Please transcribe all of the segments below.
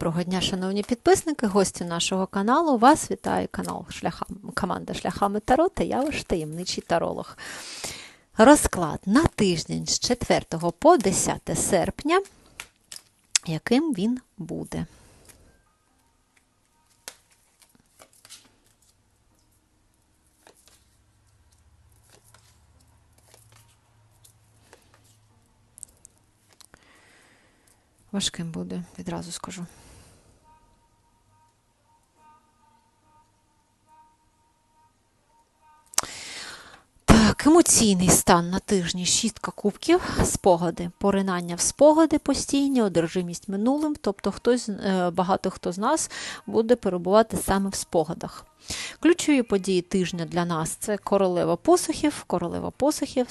Доброго дня, шановні підписники, гості нашого каналу. Вас вітає канал Шляхам, команда Шляхами Таро та я ваш таємничий таролог. Розклад на тиждень з 4 по 10 серпня, яким він буде. Важким буде, відразу скажу. Так, емоційний стан на тижні шістка кубків, спогади, поринання в спогади постійні, одержимість минулим, тобто хтось, е, багато хто з нас буде перебувати саме в спогадах. Ключові події тижня для нас це королева посухів. Королева посухів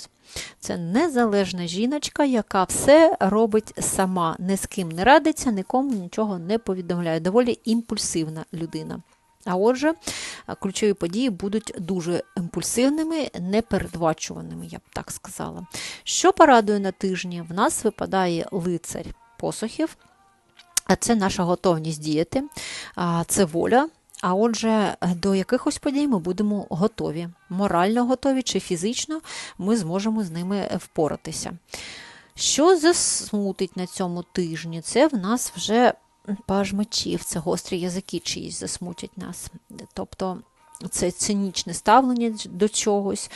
це незалежна жіночка, яка все робить сама, ні з ким не радиться, нікому нічого не повідомляє. Доволі імпульсивна людина. А отже, ключові події будуть дуже імпульсивними, непередбачуваними, я б так сказала. Що порадує на тижні? В нас випадає лицарь посухів, це наша готовність діяти, це воля. А отже, до якихось подій ми будемо готові. Морально готові чи фізично ми зможемо з ними впоратися. Що засмутить на цьому тижні? Це в нас вже паж мечів, це гострі язики чиїсь засмутять нас. Тобто це цинічне ставлення до чогось.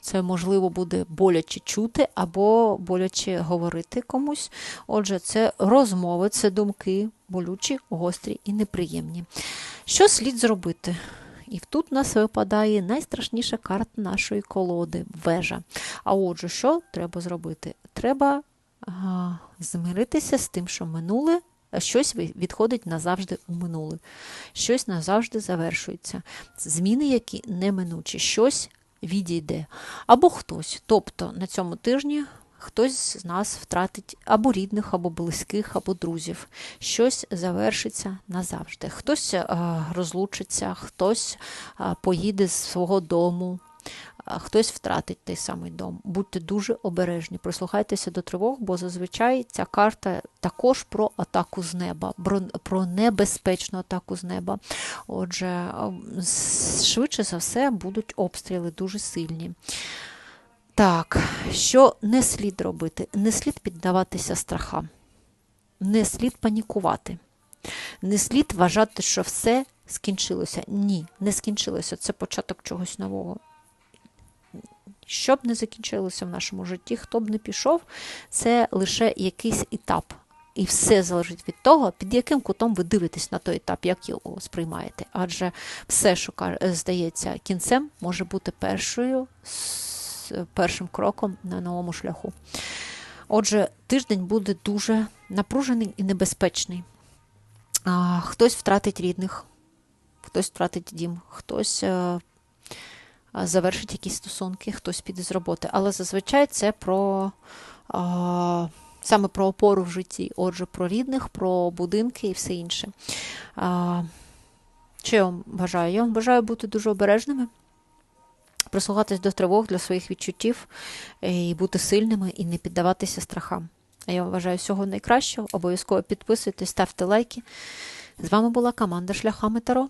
Це, можливо, буде боляче чути або боляче говорити комусь. Отже, це розмови, це думки, болючі, гострі і неприємні. Що слід зробити? І тут у нас випадає найстрашніша карта нашої колоди вежа. А отже, що треба зробити? Треба змиритися з тим, що минуле. Щось відходить назавжди у минуле, щось назавжди завершується. Зміни, які неминучі, щось відійде. Або хтось. Тобто на цьому тижні хтось з нас втратить або рідних, або близьких, або друзів. Щось завершиться назавжди. Хтось розлучиться, хтось поїде з свого дому хтось втратить той самий дом. Будьте дуже обережні, прислухайтеся до тривог, бо зазвичай ця карта також про атаку з неба, про небезпечну атаку з неба. Отже, швидше за все будуть обстріли дуже сильні. Так, що не слід робити? Не слід піддаватися страхам, не слід панікувати, не слід вважати, що все скінчилося. Ні, не скінчилося. Це початок чогось нового. Що б не закінчилося в нашому житті, хто б не пішов, це лише якийсь етап. І все залежить від того, під яким кутом ви дивитесь на той етап, як його сприймаєте. Адже все, що здається кінцем, може бути першою, першим кроком на новому шляху. Отже, тиждень буде дуже напружений і небезпечний. Хтось втратить рідних, хтось втратить дім, хтось е, завершить якісь стосунки, хтось піде з роботи. Але зазвичай це про а, саме про опору в житті, отже, про рідних, про будинки і все інше. А, Що я вам бажаю? Я вам бажаю бути дуже обережними. Прислухатись до тривог для своїх відчуттів, і бути сильними і не піддаватися страхам. А я вам бажаю всього найкращого. Обов'язково підписуйтесь, ставте лайки. З вами була команда Шляхами Таро.